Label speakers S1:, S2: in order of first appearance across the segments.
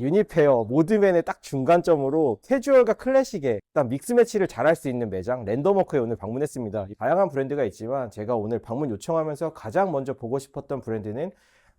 S1: 유니페어, 모드맨의 딱 중간점으로 캐주얼과 클래식의 딱 믹스 매치를 잘할 수 있는 매장 랜덤워크에 오늘 방문했습니다. 다양한 브랜드가 있지만 제가 오늘 방문 요청하면서 가장 먼저 보고 싶었던 브랜드는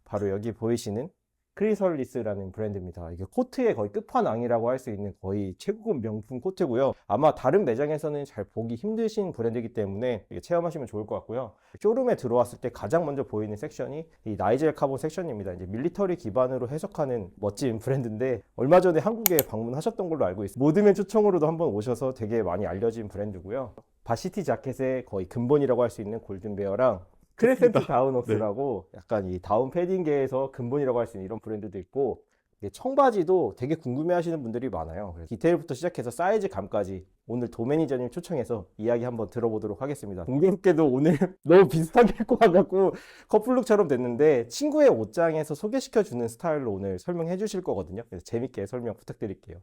S1: 바로 여기 보이시는 크리설리스라는 브랜드입니다. 이게 코트의 거의 끝판왕이라고 할 수 있는 거의 최고급 명품 코트고요. 아마 다른 매장에서는 잘 보기 힘드신 브랜드이기 때문에 체험하시면 좋을 것 같고요. 쇼룸에 들어왔을 때 가장 먼저 보이는 섹션이 이 나이젤 카본 섹션입니다. 이제 밀리터리 기반으로 해석하는 멋진 브랜드인데 얼마 전에 한국에 방문하셨던 걸로 알고 있습니다. 모드맨 초청으로도 한번 오셔서 되게 많이 알려진 브랜드고요. 바시티 자켓의 거의 근본이라고 할 수 있는 골든베어랑 크레센트 다운호스라고 약간 이 다운 패딩계에서 근본이라고 할 수 있는 이런 브랜드도 있고 이게 청바지도 되게 궁금해하시는 분들이 많아요. 그래서 디테일부터 시작해서 사이즈 감까지 오늘 도매니저님 초청해서 이야기 한번 들어보도록 하겠습니다. 공교롭게도 오늘 너무 비슷하게 입고 와갖고 커플룩처럼 됐는데 친구의 옷장에서 소개시켜주는 스타일로 오늘 설명해 주실 거거든요. 그래서 재밌게 설명 부탁드릴게요.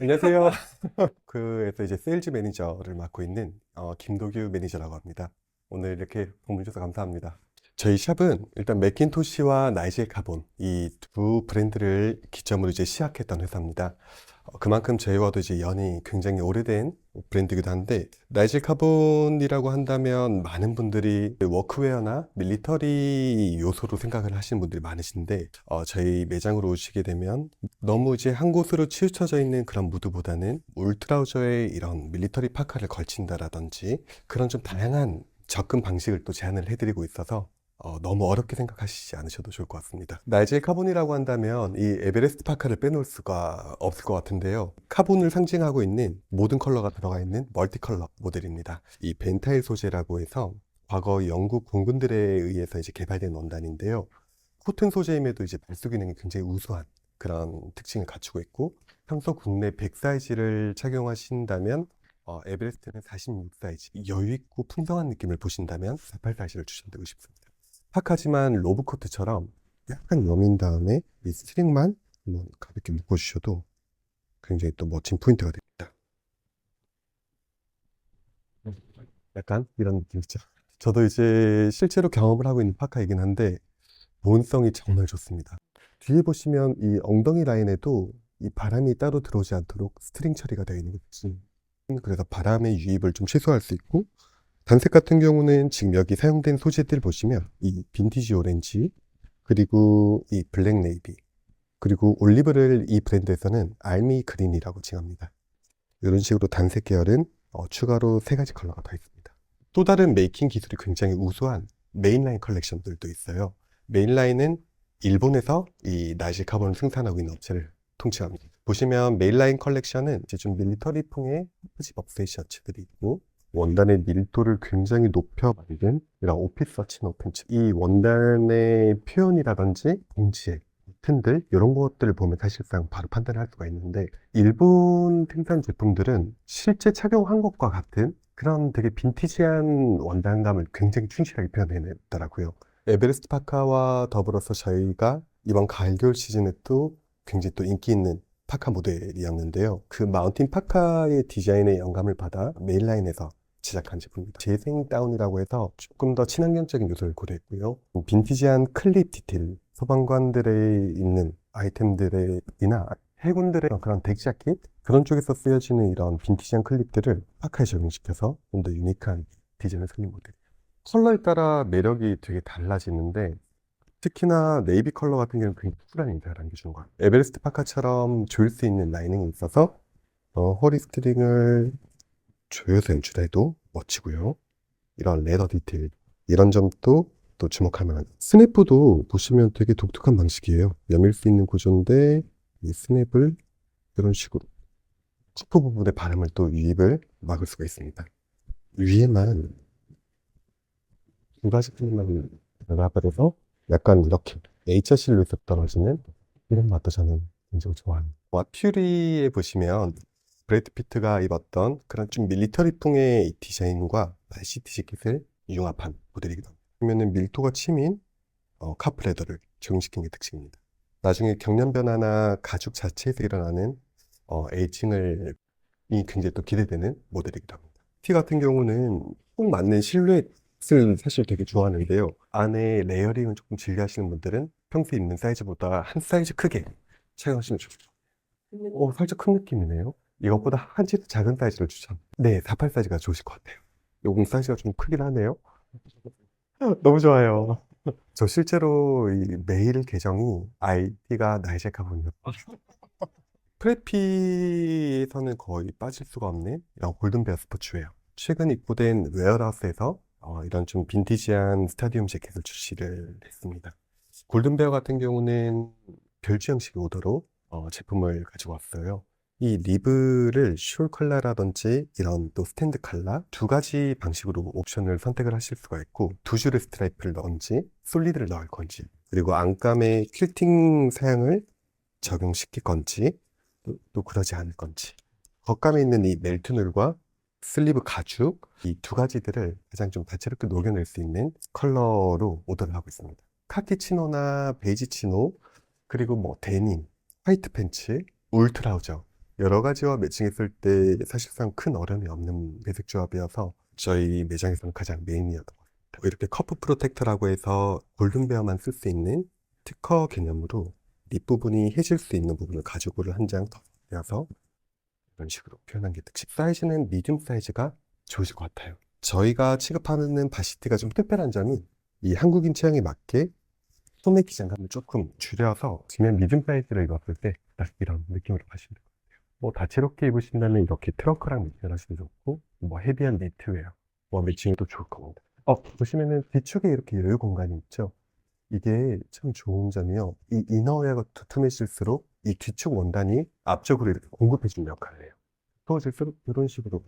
S2: 안녕하세요. 그에서 이제 세일즈 매니저를 맡고 있는 어, 김도규 매니저라고 합니다. 오늘 이렇게 방문 주셔서 감사합니다. 저희 샵은 일단 맥킨토시와 나이젤 카본 이 두 브랜드를 기점으로 이제 시작했던 회사입니다. 어, 그만큼 저희와도 이제 연이 굉장히 오래된 브랜드이기도 한데 나이젤 카본이라고 한다면 많은 분들이 워크웨어나 밀리터리 요소로 생각을 하시는 분들이 많으신데 어, 저희 매장으로 오시게 되면 너무 이제 한 곳으로 치우쳐져 있는 그런 무드보다는 울트라우저에 이런 밀리터리 파카를 걸친다라든지 그런 좀 다양한 접근 방식을 또 제안을 해드리고 있어서 어, 너무 어렵게 생각하시지 않으셔도 좋을 것 같습니다. 나이젤 카본이라고 한다면 이 에베레스트 파카를 빼놓을 수가 없을 것 같은데요. 카본을 상징하고 있는 모든 컬러가 들어가 있는 멀티컬러 모델입니다. 이 벤타일 소재라고 해서 과거 영국 공군들에 의해서 이제 개발된 원단인데요. 코튼 소재임에도 이제 발수 기능이 굉장히 우수한 그런 특징을 갖추고 있고 평소 국내 100 사이즈를 착용하신다면 어, 에베레스트는 46 사이즈 여유 있고 풍성한 느낌을 보신다면 48 사이즈를 추천드리고 싶습니다. 파카지만 로브 코트처럼 약간 여민 다음에 이 스트링만 한번 가볍게 묶어주셔도 굉장히 또 멋진 포인트가 됩니다. 약간 이런 느낌이죠. 저도 이제 실제로 경험을 하고 있는 파카이긴 한데 보온성이 정말 좋습니다. 뒤에 보시면 이 엉덩이 라인에도 이 바람이 따로 들어오지 않도록 스트링 처리가 되어 있는 거지. 그래서 바람의 유입을 좀 최소화할 수 있고 단색 같은 경우는 지금 여기 사용된 소재들 보시면 이 빈티지 오렌지 그리고 이 블랙 네이비 그리고 올리브를 이 브랜드에서는 알미 그린이라고 칭합니다. 이런 식으로 단색 계열은 어, 추가로 세 가지 컬러가 더 있습니다. 또 다른 메이킹 기술이 굉장히 우수한 메인라인 컬렉션들도 있어요. 메인라인은 일본에서 이 나이질 카본을 생산하고 있는 업체를 통칭합니다. 보시면 메인라인 컬렉션은 이제 좀 밀리터리풍의 집 업세이 셔츠들이 있고 원단의 밀도를 굉장히 높여 만든 이런 오피스 서치 오픈츠 이 원단의 표현이라든지 봉지의 튼들 이런 것들을 보면 사실상 바로 판단을 할 수가 있는데 일본 생산 제품들은 실제 착용한 것과 같은 그런 되게 빈티지한 원단감을 굉장히 충실하게 표현해냈더라고요. 에베레스트 파카와 더불어서 저희가 이번 가을 겨울 시즌에 또 굉장히 또 인기 있는 파카 모델이었는데요. 그 마운틴 파카의 디자인의 영감을 받아 메인라인에서 제작한 제품입니다. 재생 다운이라고 해서 조금 더 친환경적인 요소를 고려했고요. 빈티지한 클립 디테일, 소방관들에 있는 아이템들이나 해군들의 그런 덱자켓 그런 쪽에서 쓰여지는 이런 빈티지한 클립들을 파카에 적용시켜서 좀 더 유니크한 디자인을 살린 모델. 컬러에 따라 매력이 되게 달라지는데 특히나 네이비 컬러 같은 경우는 굉장히 쿨한 인상을 안겨주는 것 같아요. 에베레스트 파카처럼 조일 수 있는 라이닝이 있어서 어, 허리 스트링을 조여서 연출해도 멋지고요. 이런 레더 디테일 이런 점도 또 만한 스냅도 보시면 되게 독특한 방식이에요. 여밀 수 있는 구조인데 이 스냅을 이런 식으로 커프 부분의 바람을 또 유입을 막을 수가 있습니다. 위에만 두 가지 플랫만 연합을 약간 이렇게 H 실루엣에 떨어지는 이런 맛도 저는 굉장히 좋아합니다. 와 퓨리에 보시면 브래드 피트가 입었던 그런 좀 밀리터리풍의 디자인과 날씨티 재킷을 융합한 모델이기도 합니다. 보면은 밀도가 치민 어, 카프 레더를 적용시킨 게 특징입니다. 나중에 경련 변화나 가죽 자체에서 일어나는 어, 에이징을 이 굉장히 또 기대되는 모델이기도 합니다. 티 같은 경우는 꼭 맞는 실루엣 을 사실 되게 좋아하는데요. 안에 레이어링을 조금 즐겨 하시는 분들은 평소에 입는 사이즈보다 한 사이즈 크게 착용하시면 같아요. 오, 살짝 큰 느낌이네요. 이것보다 한 치수 작은 사이즈를 추천. 네, 48 사이즈가 좋으실 것 같아요. 요건 사이즈가 좀 크긴 하네요. 너무 좋아요. 저 실제로 이 메일 계정이 아이디가 나이제카군요. 프레피에서는 거의 빠질 수가 없는 이런 골든베어 스포츠웨어. 최근 입고된 웨어하우스에서 어, 이런 좀 빈티지한 스타디움 재킷을 출시를 했습니다. 골든베어 같은 경우는 별주 형식 오더로 어, 제품을 가지고 왔어요. 이 리브를 숄 컬러라든지 이런 또 스탠드 컬러 두 가지 방식으로 옵션을 선택을 하실 수가 있고 두 줄의 스트라이프를 넣은지 솔리드를 넣을 건지 그리고 안감에 퀼팅 사양을 적용시킬 건지 또, 또 그러지 않을 건지 겉감에 있는 이 멜트눌과 슬리브 가죽 이 두 가지들을 가장 좀 다채롭게 녹여낼 수 있는 컬러로 오더를 하고 있습니다. 카키 치노나 베이지 치노 그리고 뭐 데님, 화이트 팬츠, 울 트라우저 여러 가지와 매칭했을 때 사실상 큰 어려움이 없는 배색 조합이어서 저희 매장에서는 가장 메인이었던 것 같아요. 이렇게 커프 프로텍터라고 해서 골든베어만 쓸 수 있는 특허 개념으로 립 부분이 해질 수 있는 부분을 가지고를 한장더 내어서 이런 식으로 표현한 게 특징. 사이즈는 미디움 사이즈가 좋으실 것 같아요. 저희가 취급하는 바시티가 좀 특별한 점이 이 한국인 체형에 맞게 소매 기장감을 조금 줄여서 지면 미디움 사이즈를 입었을 때 딱 이런 느낌으로 가시면 돼요. 뭐 다채롭게 입으신다면 이렇게 트렁크랑 매칭을 하셔도 좋고 뭐 헤비한 니트웨어 뭐 매칭도 좋을 겁니다. 어 보시면은 뒤쪽에 이렇게 여유 공간이 있죠. 이게 참 좋은 점이요. 이 이너웨어가 두툼해질수록 이 뒤쪽 원단이 앞쪽으로 이렇게 공급해주는 역할을 해요. 두꺼워질수록 이런 식으로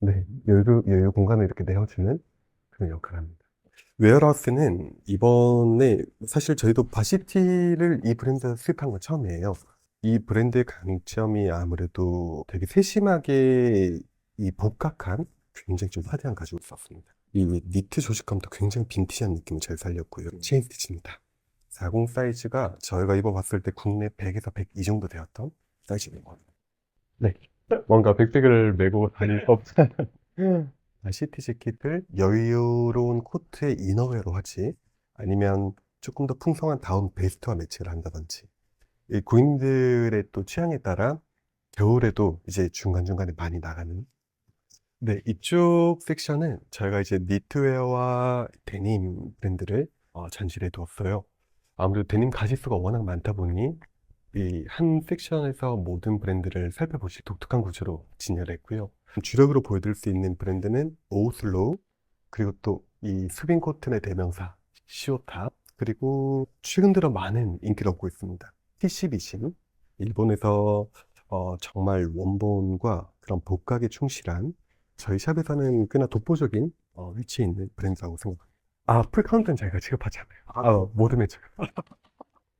S2: 네 여유 여유 공간을 이렇게 내어주는 그런 역할을 합니다. 웨어하우스는 이번에 사실 저희도 바시티를 이 브랜드에서 수입한 건 처음이에요. 이 브랜드의 강점이 아무래도 되게 세심하게 이 복각한 굉장히 좀 화려한 가죽을 썼습니다. 이 니트 조직감도 굉장히 빈티지한 느낌을 잘 살렸고요. 체인 스티치입니다. 40 사이즈가 저희가 입어봤을 때 국내 100에서 102 정도 되었던 사이즈인 것 같아요. 네. 뭔가 백팩을 메고 다닐 수 없잖아요. 시티 재킷을 여유로운 코트의 이너웨어로 하지 아니면 조금 더 풍성한 다운 베스트와 매치를 한다든지 이 고객님들의 또 취향에 따라 겨울에도 이제 중간중간에 많이 나가는 네, 이쪽 섹션은 저희가 이제 니트웨어와 데님 브랜드를 어, 전시를 해두었어요. 아무래도 데님 가지수가 워낙 많다 보니 이 한 섹션에서 모든 브랜드를 살펴보실 독특한 구조로 진열했고요. 주력으로 보여드릴 수 있는 브랜드는 오슬로우 그리고 또 이 스빈 코튼의 대명사 시오탑 그리고 최근 들어 많은 인기를 얻고 있습니다. TCB신 일본에서 어, 정말 원본과 그런 복각에 충실한 저희 샵에서는 꽤나 독보적인 어, 위치에 있는 브랜드라고 생각합니다. 아, 풀카운트는 저희가 취급하지 않아요. 아, 모든 매체.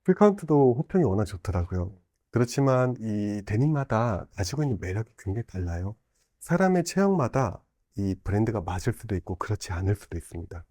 S2: 풀카운트도 호평이 워낙 좋더라고요. 그렇지만 이 데님마다 가지고 있는 매력이 굉장히 달라요. 사람의 체형마다 이 브랜드가 맞을 수도 있고 그렇지 않을 수도 있습니다.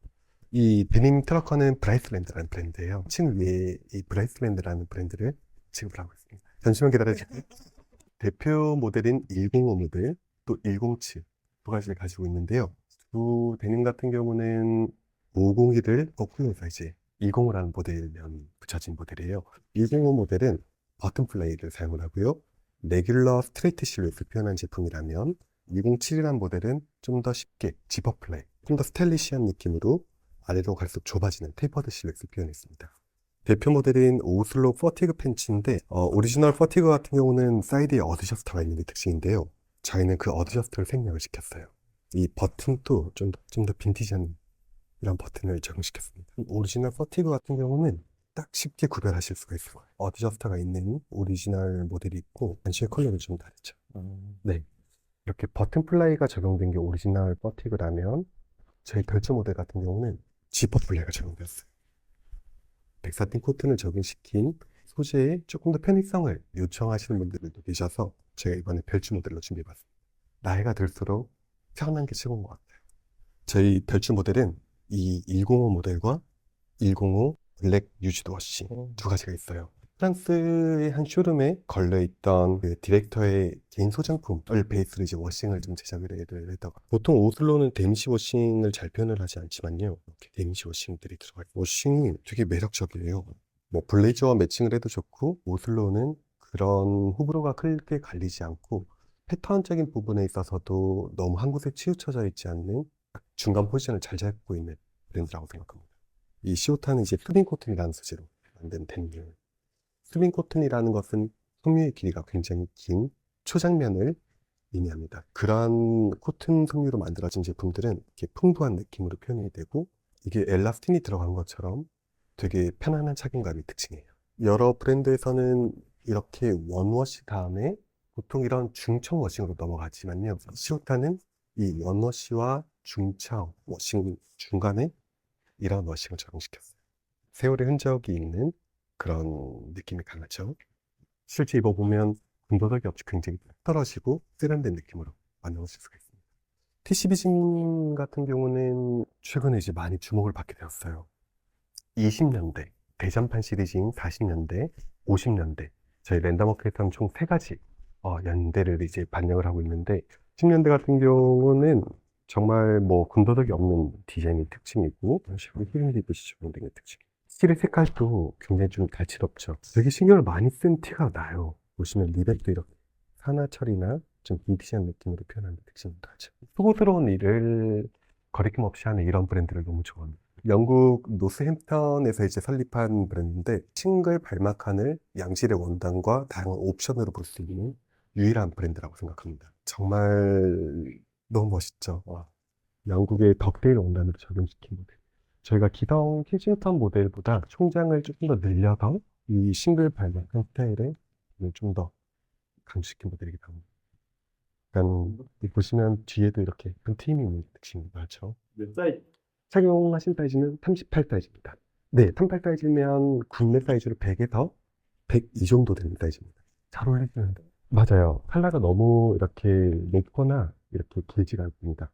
S2: 이 데님 트러커는 브라이스랜드라는 브랜드예요. 층 위에 이 브라이스랜드라는 브랜드를 취급을 하고 있습니다. 잠시만 기다려주세요. 대표 모델인 105 모델, 또 107, 두 가지를 가지고 있는데요. 두 데님 같은 경우는 501을 거꾸로 해서 이제 105라는 모델면 붙여진 모델이에요. 105 모델은 버튼 플레이를 사용을 하고요. 레귤러 스트레이트 실루엣을 표현한 제품이라면 207이라는 모델은 좀 더 쉽게 지퍼 플레이, 좀 더 스타일리시한 느낌으로 아래로 갈수록 좁아지는 테이퍼드 실루엣을 표현했습니다. 대표 모델인 오슬로 퍼티그 팬츠인데 어, 오리지널 퍼티그 같은 경우는 사이드에 어드저스터가 있는 게 특징인데요. 저희는 그 어드저스터를 생략을 시켰어요. 이 버튼도 좀 더 좀 더 빈티지한 이런 버튼을 적용시켰습니다. 오리지널 퍼티그 같은 경우는 딱 쉽게 구별하실 수가 있어요. 어드저스터가 있는 오리지널 모델이 있고 전시의 컬러는 좀 다르죠. 네. 이렇게 버튼 플라이가 적용된 게 오리지널 퍼티그라면 저희 별주 모델 같은 경우는 지퍼 플라이가 적용되었어요. 백사틴 코튼을 적용시킨 소재에 조금 더 편의성을 요청하시는 분들도 계셔서 제가 이번에 별주 모델로 준비해봤습니다. 나이가 들수록 편한 게 최고인 것 같아요. 저희 별주 모델은 이 105 모델과 105 블랙 유지드 워시 두 가지가 있어요. 프랑스의 한 쇼룸에 걸려 있던 그 디렉터의 개인 소장품을 베이스로 이제 워싱을 좀 제작을 했다가 보통 오슬로는 데미시 워싱을 잘 표현을 하지 않지만요. 이렇게 데미시 워싱들이 들어가 있어요. 워싱이 되게 매력적이에요. 뭐 블레이저와 매칭을 해도 좋고 오슬로는 그런 호불호가 크게 갈리지 않고 패턴적인 부분에 있어서도 너무 한 곳에 치우쳐져 있지 않는 딱 중간 포지션을 잘 잡고 있는 브랜드라고 생각합니다. 이 시오타는 이제 스빈 코튼이라는 소재로 만든 데님. 스빈 코튼이라는 것은 섬유의 길이가 굉장히 긴 초장면을 의미합니다. 그러한 코튼 섬유로 만들어진 제품들은 이렇게 풍부한 느낌으로 표현이 되고 이게 엘라스틴이 들어간 것처럼 되게 편안한 착용감이 특징이에요. 여러 브랜드에서는 이렇게 원워시 다음에 보통 이런 중청 워싱으로 넘어가지만요. 시오타는 이 원워시와 중청 워싱 중간에 이런 워싱을 적용시켰어요. 세월의 흔적이 있는 그런 느낌이 강하죠. 실제 입어보면 군더더기 없이 굉장히 딱 떨어지고 세련된 느낌으로 만나보실 수가 있습니다. TCB진 같은 경우는 최근에 이제 많이 주목을 받게 되었어요. 20년대, 대전판 시리즈인 40년대, 50년대, 저희 랜덤워크에서는 총세 가지 어, 연대를 이제 반영을 하고 있는데, 10년대 같은 경우는 정말 뭐 군더더기 없는 디자인이 특징이고, 이런 식으로 입으시 적용된 게 특징. 스틸의 색깔도 굉장히 좀 갈칠없죠. 되게 신경을 많이 쓴 티가 나요. 보시면 리백도 이렇게 산화 처리나 좀 빈티지한 느낌으로 표현하는 특징도 하죠. 수고스러운 일을 거리낌 없이 하는 이런 브랜드를 너무 좋아합니다. 영국 노스햄턴에서 이제 설립한 브랜드인데 싱글 발막하늘 양질의 원단과 다양한 옵션으로 볼 수 있는 유일한 브랜드라고 생각합니다. 정말 너무 멋있죠. 와. 영국의 덕데일 원단으로 적용시킨 모델. 저희가 기성 킬싱턴 모델보다 총장을 조금 더 늘려서 이 싱글 발막한 스타일에 좀더 강조시킨 모델이기도 합니다. 약간 이 보시면 뒤에도 이렇게 큰 트임이 있는 특징이 많죠.
S1: 몇 사이즈?
S2: 착용하신 사이즈는 38 사이즈입니다. 네, 38 사이즈면 국내 사이즈로 100에서 102 정도 되는 사이즈입니다. 잘 어울리시는데? 맞아요. 컬러가 너무 이렇게 높거나 이렇게 길지가 않습니다.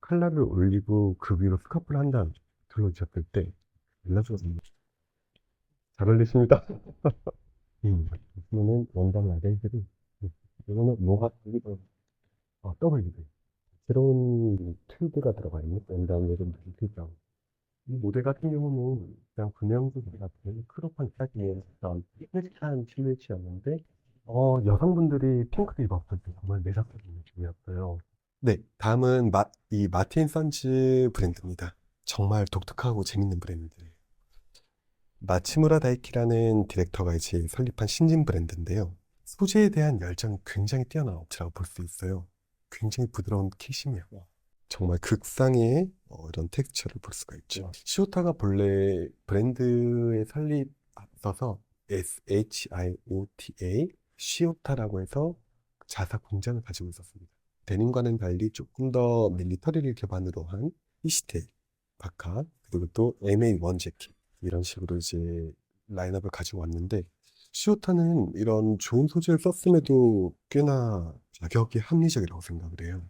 S2: 컬러를 올리고 그 위로 스카프를 한 다음 둘러주셨을 때 일라주가 잘 어울리십니다. 음, 보시면은 원단 라벨들이 이거는 뭐가 들리고 어, 더블리드 새로운 튜브가 들어가 있는 원단 외전 튜브죠. 이 모델 같은 경우는 그냥 금형도 같은 크롭한 사기에 어떤 핏한 실루엣이었는데 어, 여성분들이 핑크를 입었을 때 정말 매력적인 느낌이었어요. 네, 다음은 마, 이 마틴 선즈 브랜드입니다. 정말 독특하고 재밌는 브랜드예요. 마치무라 다이키라는 디렉터가 이제 설립한 신진 브랜드인데요. 소재에 대한 열정이 굉장히 뛰어난 업체라고 볼 수 있어요. 굉장히 부드러운 캐시미어. 정말 극상의 어, 이런 텍스처를 볼 수가 있죠. 시오타가 본래 브랜드의 설립 앞서서 SHIOTA, 시오타라고 해서 자사 공장을 가지고 있었습니다. 데님과는 달리 조금 더 밀리터리를 기반으로 한 히시테, 바카, 그리고 또 MA1 재킷 이런 식으로 이제 라인업을 가지고 왔는데 시오타는 이런 좋은 소재를 썼음에도 꽤나 가격이 합리적이라고 생각을 해요.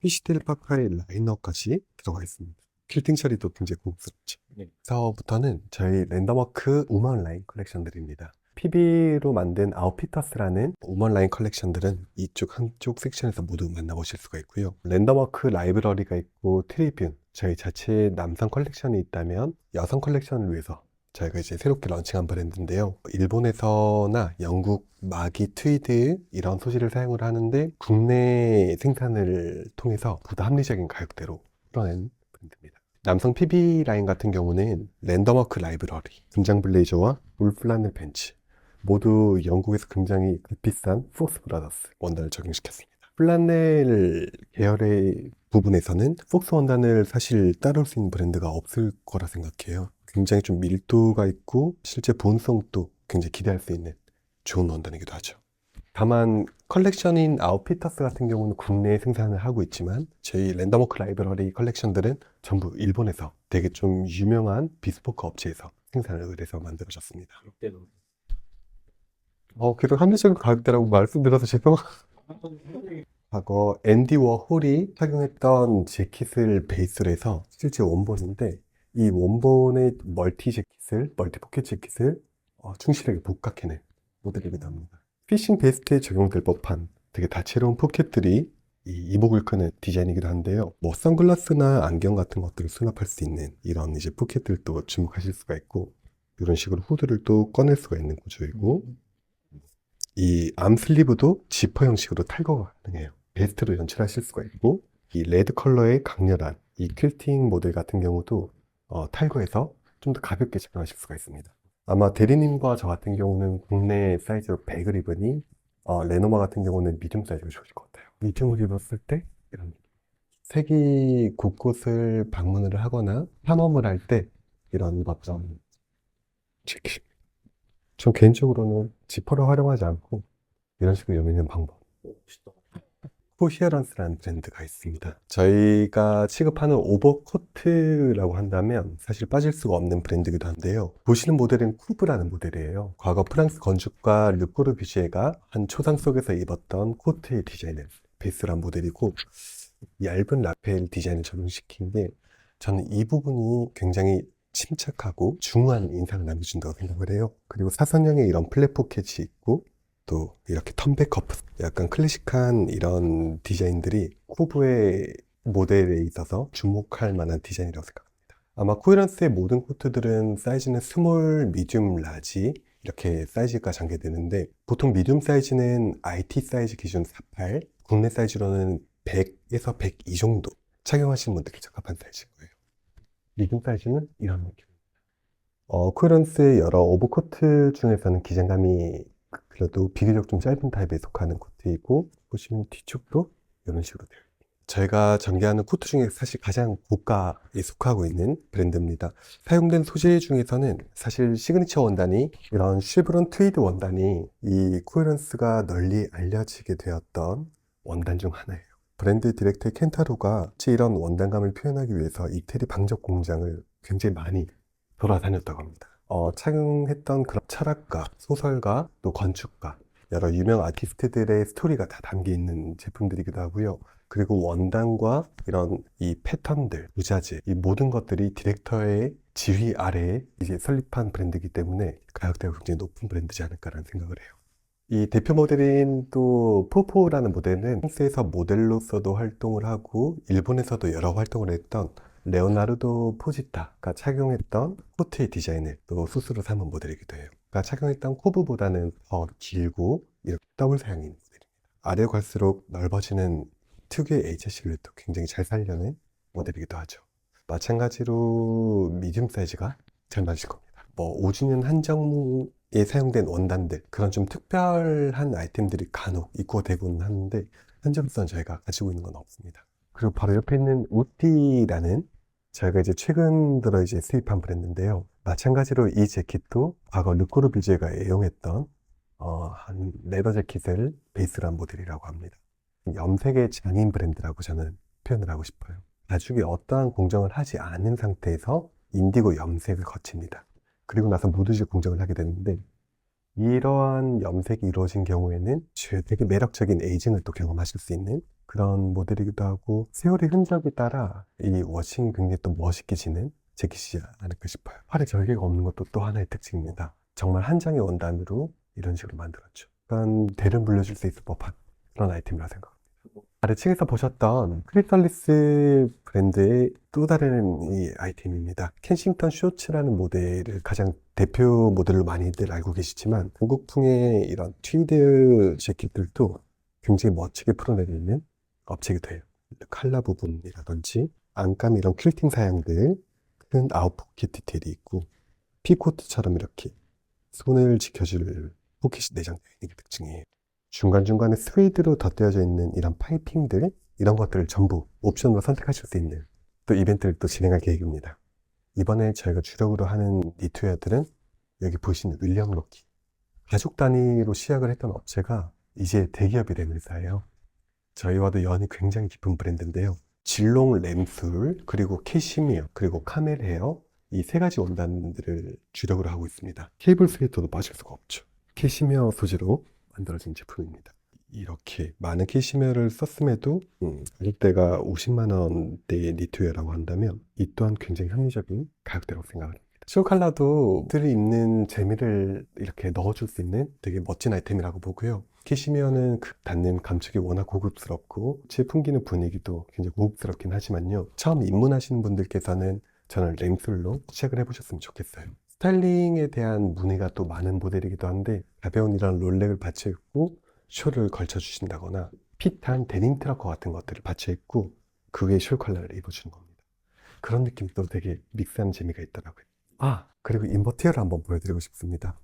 S2: 피시텔 파카의 라인업까지 들어가 있습니다. 킬팅 처리도 굉장히 고급스럽죠.
S1: 네.
S2: 그래서부터는 저희 랜덤워크 우먼 라인 컬렉션들입니다. PB로 만든 아웃피터스라는 우먼 라인 컬렉션들은 이쪽 한쪽 섹션에서 모두 만나보실 수가 있고요. 랜덤워크 라이브러리가 있고 트리뷴, 저희 자체 남성 컬렉션이 있다면 여성 컬렉션을 위해서 저희가 이제 새롭게 런칭한 브랜드인데요. 일본에서나 영국, 마기, 트위드 이런 소재를 사용을 하는데 국내 생산을 통해서 보다 합리적인 가격대로 풀어낸 브랜드입니다. 남성 PB 라인 같은 경우는 랜덤워크 라이브러리, 분장 블레이저와 울플라넬 벤츠 모두 영국에서 굉장히 비싼 포스 브라더스 원단을 적용시켰습니다. 플라넬 계열의 부분에서는 폭스 원단을 사실 따라올 수 있는 브랜드가 없을 거라 생각해요. 굉장히 좀 밀도가 있고 실제 보온성도 굉장히 기대할 수 있는 좋은 원단이기도 하죠. 다만 컬렉션인 아웃피터스 같은 경우는 국내에 생산을 하고 있지만 저희 랜덤워크 라이브러리 컬렉션들은 전부 일본에서 되게 좀 유명한 비스포크 업체에서 생산을 의뢰해서 만들어졌습니다. 어, 계속 합리적인 가격대라고 말씀드려서 죄송합니다. 과거 앤디 워홀이 착용했던 재킷을 베이스로 해서 실제 원본인데 이 원본의 멀티 재킷을 멀티 포켓 재킷을 어, 충실하게 복각해낸 모델이기도 합니다. 피싱 베스트에 적용될 법한 되게 다채로운 포켓들이 이 이목을 끄는 디자인이기도 한데요. 뭐 선글라스나 안경 같은 것들을 수납할 수 있는 이런 이제 포켓들도 주목하실 수가 있고 이런 식으로 후드를 또 꺼낼 수가 있는 구조이고 이 암슬리브도 지퍼 형식으로 탈거가 가능해요. 베스트로 연출하실 수가 있고 이 레드 컬러의 강렬한 이 퀼팅 모델 같은 경우도 어, 탈거해서 좀 더 가볍게 착용하실 수가 있습니다. 아마 대리님과 저 같은 경우는 국내 사이즈로 100을 입으니 어, 레노마 같은 경우는 미디움 사이즈가 좋으실 것 같아요. 미디움을 입었을 때 이런 색이 곳곳을 방문을 하거나 탐험을 할 때 이런 것좀 지키. 전 개인적으로는 지퍼를 활용하지 않고 이런 식으로 여미는 방법. 코시어런스라는 브랜드가 있습니다. 저희가 취급하는 오버코트라고 한다면 사실 빠질 수가 없는 브랜드이기도 한데요. 보시는 모델은 쿠브라는 모델이에요. 과거 프랑스 건축가 르꼬르 뷔시에가 한 초상 속에서 입었던 코트의 디자인을 베이스로 한 모델이고 얇은 라펠 디자인을 적용시킨 게 저는 이 부분이 굉장히 침착하고 중후한 인상을 남겨준다고 생각을 해요. 그리고 사선형의 이런 플랫 포켓이 있고 또 이렇게 턴백 커프 약간 클래식한 이런 디자인들이 쿠브의 모델에 있어서 주목할 만한 디자인이라고 생각합니다. 아마 코에런스의 모든 코트들은 사이즈는 스몰, 미디움, 라지 이렇게 사이즈가 전개되는데 보통 미디움 사이즈는 IT 사이즈 기준 48, 국내 사이즈로는 100에서 102 정도 착용하시는 분들께 적합한 사이즈인 거예요. 미디움 사이즈는 이런 느낌입니다. 어, 코에런스의 여러 오버코트 중에서는 기장감이 그래도 비교적 좀 짧은 타입에 속하는 코트이고 보시면 뒤쪽도 이런 식으로 되어. 저희가 전개하는 코트 중에 사실 가장 고가에 속하고 있는 브랜드입니다. 사용된 소재 중에서는 사실 시그니처 원단이 이런 쉐브론 트위드 원단이 이 코에런스가 널리 알려지게 되었던 원단 중 하나예요. 브랜드 디렉터 켄타로가 이런 원단감을 표현하기 위해서 이태리 방적 공장을 굉장히 많이 돌아다녔다고 합니다. 어, 착용했던 그런 철학가, 소설가, 또 건축가, 여러 유명 아티스트들의 스토리가 다 담겨 있는 제품들이기도 하고요. 그리고 원단과 이런 이 패턴들, 부자재, 이 모든 것들이 디렉터의 지휘 아래에 이제 설립한 브랜드이기 때문에 가격대가 굉장히 높은 브랜드지 않을까라는 생각을 해요. 이 대표 모델인 또 포포라는 모델은 프랑스에서 모델로서도 활동을 하고 일본에서도 여러 활동을 했던 레오나르도 포지타가 착용했던 코트의 디자인을 또 스스로 삼은 모델이기도 해요. 그러니까 착용했던 코브보다는 더 길고 이렇게 더블 사양인 모델입니다. 아래로 갈수록 넓어지는 특유의 H 실루엣도 굉장히 잘 살려낸 모델이기도 하죠. 마찬가지로 미디움 사이즈가 잘 맞을 겁니다. 뭐 5주년 한정 에 사용된 원단들 그런 좀 특별한 아이템들이 간혹 입고가 되곤 하는데 현재로서는 저희가 가지고 있는 건 없습니다. 그리고 바로 옆에 있는 우띠라는 저희가 이제 최근 들어 이제 수입한 브랜드인데요. 마찬가지로 이 재킷도 과거 르코르 뷰제가 애용했던 어, 한 레더 재킷을 베이스로 한 모델이라고 합니다. 염색의 장인 브랜드라고 저는 표현을 하고 싶어요. 가죽이 어떠한 공정을 하지 않은 상태에서 인디고 염색을 거칩니다. 그리고 나서 무드질 공정을 하게 되는데 이러한 염색이 이루어진 경우에는 되게 매력적인 에이징을 또 경험하실 수 있는 그런 모델이기도 하고 세월의 흔적에 따라 이 워싱이 굉장히 또 멋있게 지는 재킷이지 않을까 싶어요. 팔에 절개가 없는 것도 또 하나의 특징입니다. 정말 한 장의 원단으로 이런 식으로 만들었죠. 약간 대를 물려줄 수 있을 법한 그런 아이템이라고 생각합니다. 아래층에서 보셨던 크리설리스 브랜드의 또 다른 이 아이템입니다. 켄싱턴 쇼츠라는 모델을 가장 대표 모델로 많이들 알고 계시지만 한국풍의 이런 트위드 재킷들도 굉장히 멋지게 풀어내리는 업체이기도 해요. 칼라 부분이라든지 안감 이런 퀼팅 사양들 큰 아웃포켓 디테일이 있고 피코트처럼 이렇게 손을 지켜줄 포켓이 내장되어 있는 게 특징이에요. 중간중간에 스웨이드로 덧대어져 있는 이런 파이핑들 이런 것들을 전부 옵션으로 선택하실 수 있는 또 이벤트를 또 진행할 계획입니다. 이번에 저희가 주력으로 하는 니트웨어들은 여기 보시는 윌리엄 로키 가족 단위로 시작을 했던 업체가 이제 대기업이 된 회사예요. 저희와도 연이 굉장히 깊은 브랜드인데요. 질롱 램술 그리고 캐시미어 그리고 카멜 헤어 이 세 가지 원단들을 주력으로 하고 있습니다. 케이블 스웨터도 빠질 수가 없죠. 캐시미어 소재로 만들어진 제품입니다. 이렇게 많은 캐시미어를 썼음에도 음, 가격대가 50만 원대의 니트웨어라고 한다면 이 또한 굉장히 합리적인 가격대라고 생각합니다. 쇼 컬러도 들이 입는 재미를 이렇게 넣어줄 수 있는 되게 멋진 아이템이라고 보고요. 캐시미어는 극 닿는 감촉이 워낙 고급스럽고 제 풍기는 분위기도 굉장히 고급스럽긴 하지만요. 처음 입문하시는 분들께서는 저는 램술로 시작을 해보셨으면 좋겠어요. 스타일링에 대한 문의가 또 많은 모델이기도 한데 가벼운 이런 롤렉을 받쳐 입고 숄을 걸쳐 주신다거나 핏한 데님 트러커 같은 것들을 받쳐 입고 그게 숄 컬러를 입어주는 겁니다. 그런 느낌도 되게 믹스하는 재미가 있더라고요. 아 그리고 인버티어를 한번 보여드리고 싶습니다.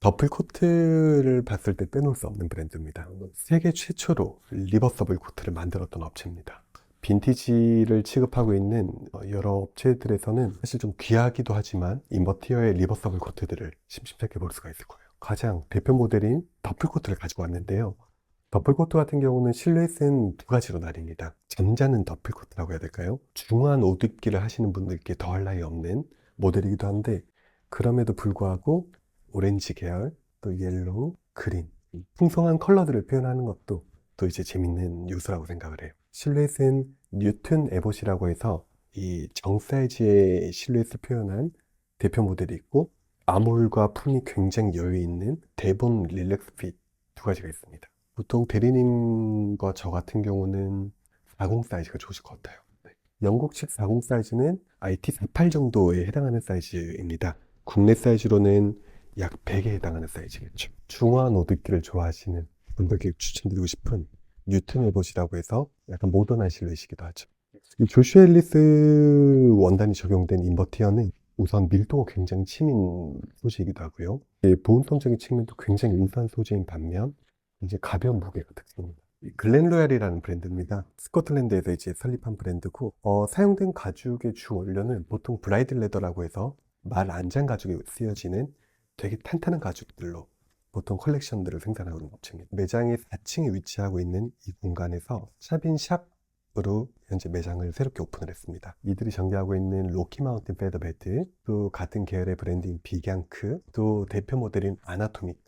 S2: 더플 코트를 봤을 때 빼놓을 수 없는 브랜드입니다. 세계 최초로 리버서블 코트를 만들었던 업체입니다. 빈티지를 취급하고 있는 어, 여러 업체들에서는 사실 좀 귀하기도 하지만 인버티어의 리버서블 코트들을 심심찮게 볼 수가 있을 거예요. 가장 대표 모델인 더플 코트를 가지고 왔는데요. 더플 코트 같은 경우는 실루엣은 두 가지로 나뉩니다. 잠자는 더플 코트라고 해야 될까요? 중한 옷 입기를 하시는 분들께 더할 나위 없는 모델이기도 한데 그럼에도 불구하고 오렌지 계열, 또 옐로우, 그린 풍성한 컬러들을 표현하는 것도 또 이제 재밌는 요소라고 생각을 해요. 실루엣은 뉴튼 에봇이라고 해서 이 정 사이즈의 실루엣을 표현한 대표 모델이 있고 아몰과 품이 굉장히 여유 있는 데본 릴렉스 핏 두 가지가 있습니다. 보통 대리님과 저 같은 경우는 40 사이즈가 좋으실 것 같아요. 네. 영국식 40 사이즈는 IT 48 정도에 해당하는 사이즈입니다. 국내 사이즈로는 약 100에 해당하는 사이즈겠죠. 중화한 옷 입기를 좋아하시는 분들께 추천드리고 싶은 뉴튼 에봇이라고 해서 약간 모던한 실루엣이기도 하죠. 이 조슈 앨리스 원단이 적용된 인버티어는 우선 밀도가 굉장히 치민 소재이기도 하고요. 이 보온성적인 측면도 굉장히 우수한 소재인 반면 이제 가벼운 무게가 특징입니다. 이 글렌로얄이라는 브랜드입니다. 스코틀랜드에서 이제 설립한 브랜드고 어, 사용된 가죽의 주 원료는 보통 브라이드 레더라고 해서 말 안장 가죽에 쓰여지는 되게 탄탄한 가죽들로 보통 컬렉션들을 생산하고 있는 업체입니다. 매장의 4층에 위치하고 있는 이 공간에서 샵인샵 으로 현재 매장을 새롭게 오픈을 했습니다. 이들이 전개하고 있는 로키 마운틴 페더베드, 또 같은 계열의 브랜드인 비갱크, 또 대표 모델인 아나토믹,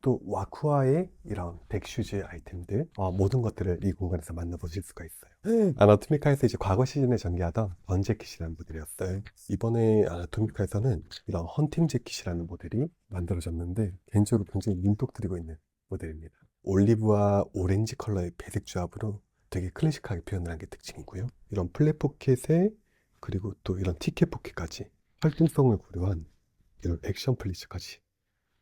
S2: 또 와쿠아의 이런 백슈즈 아이템들 어, 모든 것들을 이 공간에서 만나보실 수가 있어요. 아나토미카에서 이제 과거 시즌에 전개하던 번재킷이라는 모델이었어요. 이번에 아나토미카에서는 이런 헌팅 재킷이라는 모델이 만들어졌는데 개인적으로 굉장히 눈독 들이고 있는 모델입니다. 올리브와 오렌지 컬러의 배색 조합으로 되게 클래식하게 표현을 한 게 특징이고요. 이런 플랫 포켓에 그리고 또 이런 티켓 포켓까지 활동성을 고려한 이런 액션 플리츠까지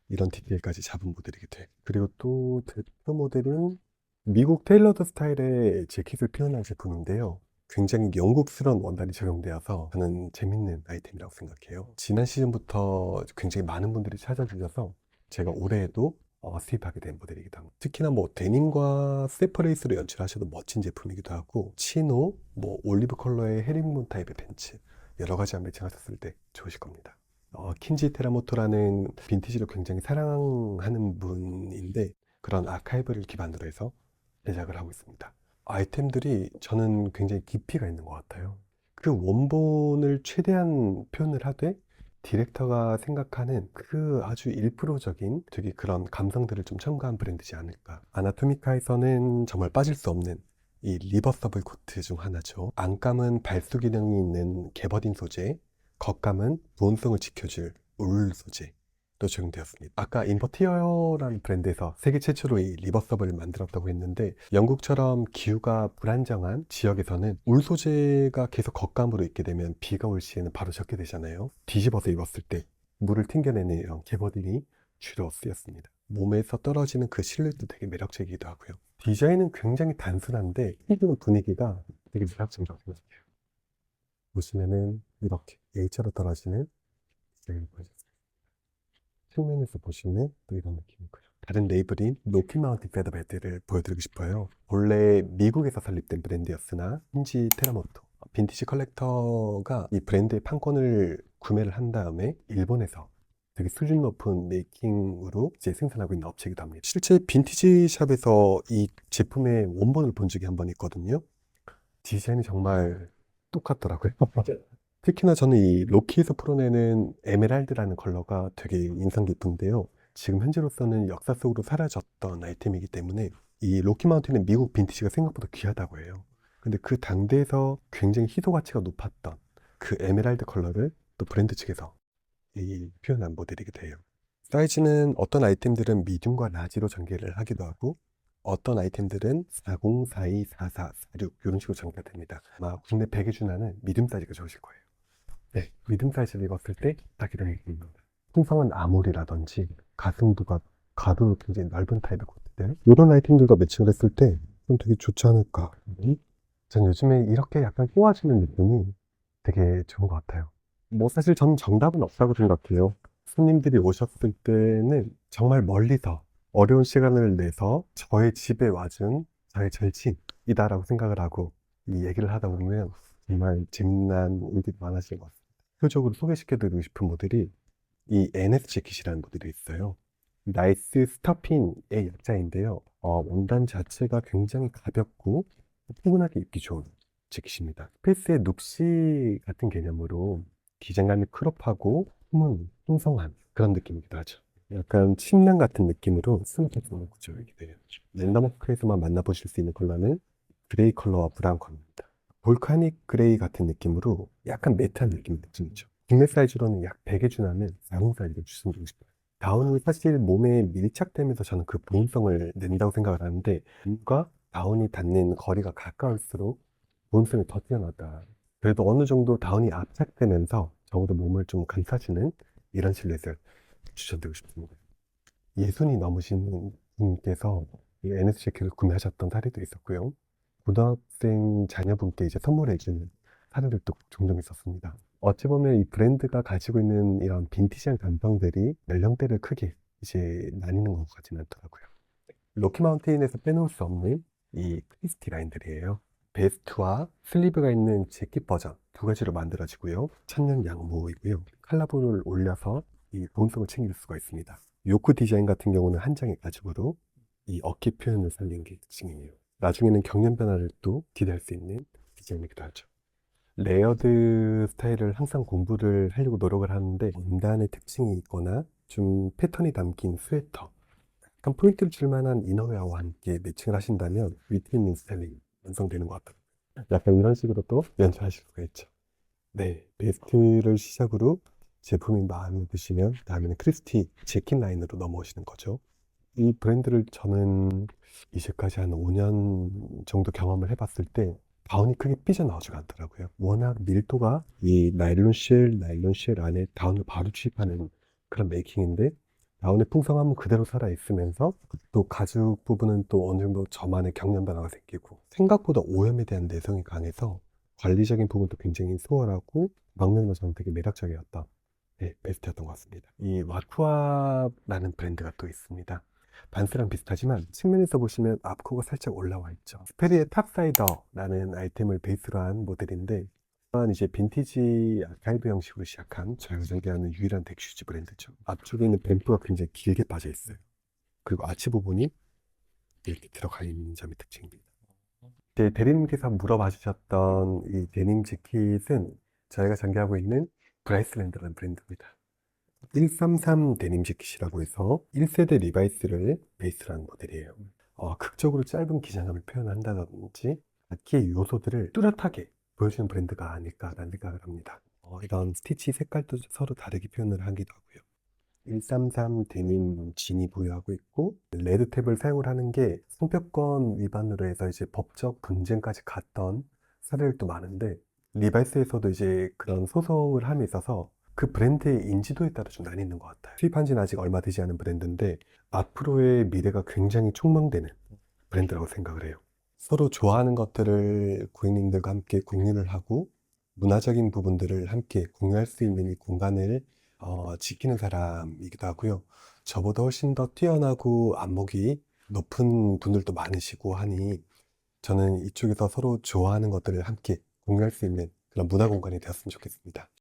S2: 이런 디테일까지 잡은 모델이기도 돼요. 그리고 또 대표 모델은 미국 테일러드 스타일의 재킷을 표현한 제품인데요. 굉장히 영국스러운 원단이 적용되어서 저는 재밌는 아이템이라고 생각해요. 지난 시즌부터 굉장히 많은 분들이 찾아주셔서 제가 올해에도 어, 수입하게 된 모델이기도 합니다. 특히나 뭐 데님과 세퍼레이스로 연출하셔도 멋진 제품이기도 하고 치노, 뭐 올리브 컬러의 헤링문 타입의 벤츠 여러 가지 한 매칭하셨을 때 좋으실 겁니다. 어, 킨지 테라모토라는 빈티지를 굉장히 사랑하는 분인데 그런 아카이브를 기반으로 해서 제작을 하고 있습니다. 아이템들이 저는 굉장히 깊이가 있는 것 같아요. 그 원본을 최대한 표현을 하되 디렉터가 생각하는 그 아주 1%적인 되게 그런 감성들을 좀 첨가한 브랜드지 않을까. 아나토미카에서는 정말 빠질 수 없는 이 리버서블 코트 중 하나죠. 안감은 발수 기능이 있는 개버딘 소재, 겉감은 보온성을 지켜줄 울 소재도 적용되었습니다. 아까 인버티어라는 브랜드에서 세계 최초로 이 리버서블을 만들었다고 했는데 영국처럼 기후가 불안정한 지역에서는 울 소재가 계속 겉감으로 입게 되면 비가 올 시에는 바로 젖게 되잖아요. 뒤집어서 입었을 때 물을 튕겨내는 이런 개버딘이 주로 쓰였습니다. 몸에서 떨어지는 그 실루엣도 되게 매력적이기도 하고요. 디자인은 굉장히 단순한데 해주는 분위기가 되게 매력적이라고 생각해요. 보시면은 이렇게 H자로 떨어지는. 측면에서 보시면 또 이런 느낌이고요. 다른 레이블인 로키 마운틴 페더베드를 보여드리고 싶어요. 본래 미국에서 설립된 브랜드였으나 힌지 테라모토 빈티지 컬렉터가 이 브랜드의 판권을 구매를 한 다음에 일본에서 되게 수준 높은 메이킹으로 이제 생산하고 있는 업체이기도 합니다. 실제 빈티지 샵에서 이 제품의 원본을 본 적이 한 번 있거든요. 디자인이 정말 똑같더라고요. 특히나 저는 이 로키에서 풀어내는 에메랄드라는 컬러가 되게 인상 깊은데요. 지금 현재로서는 역사 속으로 사라졌던 아이템이기 때문에 이 로키 마운틴은 미국 빈티지가 생각보다 귀하다고 해요. 근데 그 당대에서 굉장히 희소 가치가 높았던 그 에메랄드 컬러를 또 브랜드 측에서 이 표현한 모델이기도 해요. 사이즈는 어떤 아이템들은 미디움과 라지로 전개를 하기도 하고 어떤 아이템들은 40, 42, 44, 46 이런 식으로 전개가 됩니다. 아마 국내 100의 준하는 미디움 사이즈가 좋으실 거예요. 네, 미듬 사이즈를 입었을 때 딱 이런 느낌입니다. 풍성한 아몰이라든지 가슴부가 가로 굉장히 넓은 타입의 코트들 이런 아이템들과 매칭을 했을 때 좀 되게 좋지 않을까. 전 요즘에 이렇게 약간 꼬아지는 느낌이 되게 좋은 것 같아요. 뭐 사실 저는 정답은 없다고 생각해요. 손님들이 오셨을 때는 정말 멀리서 어려운 시간을 내서 저의 집에 와준 저의 절친이다라고 생각을 하고 이 얘기를 하다 보면 정말 재미난 일들이 많아지는 것 같습니다. 표적으로 소개시켜드리고 싶은 모델이 이 NS 재킷이라는 모델이 있어요. 나이스 스타핀의 약자인데요. 어, 원단 자체가 굉장히 가볍고 포근하게 입기 좋은 재킷입니다. 스페이스의 눕시 같은 개념으로 기장감이 크롭하고 품은 풍성한 그런 느낌이기도 하죠. 약간 침낭 같은 느낌으로 스무트한 구조이기도 해요. 랜덤워크에서만 만나보실 수 있는 컬러는 그레이 컬러와 브라운 컬러입니다. 볼카닉 그레이 같은 느낌으로 약간 매트한 느낌이 느껴지죠. 국내 사이즈로는 약 100에 준하는 40 사이즈를 추천드리고 싶어요. 다운이 사실 몸에 밀착되면서 저는 그 보온성을 낸다고 생각을 하는데 몸과 다운이 닿는 거리가 가까울수록 보온성이 더 뛰어나다. 그래도 어느 정도 다운이 압착되면서 적어도 몸을 좀 감싸주는 이런 실루엣을 추천드리고 싶습니다. 예순이 넘으신 분께서 이 NS 재킷을 구매하셨던 사례도 있었고요. 고등학생 자녀분께 이제 선물해 주는 사례들도 종종 있었습니다. 어찌 보면 이 브랜드가 가지고 있는 이런 빈티지한 감성들이 연령대를 크게 이제 나뉘는 것 같지는 않더라고요. 로키마운틴에서 빼놓을 수 없는 이 크리스티 라인들이에요. 베스트와 슬리브가 있는 재킷 버전 두 가지로 만들어지고요. 천연 양모이고요. 칼라본을 올려서 이 보온성을 챙길 수가 있습니다. 요크 디자인 같은 경우는 한 장의 가죽으로 이 어깨 표현을 살린 게 특징이에요. 나중에는 경련 변화를 또 기대할 수 있는 디자인이기도 하죠. 레이어드 스타일을 항상 공부를 하려고 노력을 하는데 원단의 특징이 있거나 좀 패턴이 담긴 스웨터 약간 포인트를 줄 만한 이너웨어와 함께 매칭을 하신다면 위트 있는 스타일링이 완성되는 것 같아요. 약간 이런 식으로 또 연출하실 수가 있죠. 네, 베스트를 시작으로 제품이 마음에 드시면 다음에는 크리스티 재킷 라인으로 넘어오시는 거죠. 이 브랜드를 저는 이제까지 한 5년 정도 경험을 해봤을 때 다운이 크게 삐져나오지가 않더라고요. 워낙 밀도가 이 나일론 쉘, 나일론 쉘 안에 다운을 바로 취입하는 그런 메이킹인데 다운의 풍성함은 그대로 살아있으면서 또 가죽 부분은 또 어느 정도 저만의 경련 변화가 생기고 생각보다 오염에 대한 내성이 강해서 관리적인 부분도 굉장히 수월하고 막면으로 저는 되게 매력적이었던 네, 베스트였던 것 같습니다. 이 와쿠아라는 브랜드가 또 있습니다. 반스랑 비슷하지만 측면에서 보시면 앞코가 살짝 올라와 있죠. 스페리의 탑사이더라는 아이템을 베이스로 한 모델인데 또한 이제 빈티지 아카이브 형식으로 시작한 저가전개하는 유일한 덱슈즈 브랜드죠. 앞쪽에 있는 뱀프가 굉장히 길게 빠져 있어요. 그리고 아치 부분이 이렇게 들어가 있는 점이 특징입니다. 제 대리님께서 물어봐 주셨던 이 데님 재킷은 저희가 전개하고 있는 브라이스랜드라는 브랜드입니다. 133 데님 재킷이라고 해서 1세대 리바이스를 베이스로 한 모델이에요. 어, 극적으로 짧은 기장감을 표현한다든지 악기의 요소들을 뚜렷하게 보여주는 브랜드가 아닐까라는 생각을 합니다. 어, 이런 스티치 색깔도 서로 다르게 표현을 하기도 하고요. 133 데님 진이 부여하고 있고 레드 탭을 사용을 하는 게 성평권 위반으로 해서 이제 법적 분쟁까지 갔던 사례들도 많은데 리바이스에서도 이제 그런 소송을 함에 있어서 그 브랜드의 인지도에 따라 좀 나뉘는 것 같아요. 수입한 지는 아직 얼마 되지 않은 브랜드인데 앞으로의 미래가 굉장히 촉망되는 브랜드라고 생각을 해요. 서로 좋아하는 것들을 고객님들과 함께 공유를 하고 문화적인 부분들을 함께 공유할 수 있는 이 공간을 어, 지키는 사람이기도 하고요. 저보다 훨씬 더 뛰어나고 안목이 높은 분들도 많으시고 하니 저는 이쪽에서 서로 좋아하는 것들을 함께 공유할 수 있는 그런 문화 공간이 되었으면 좋겠습니다.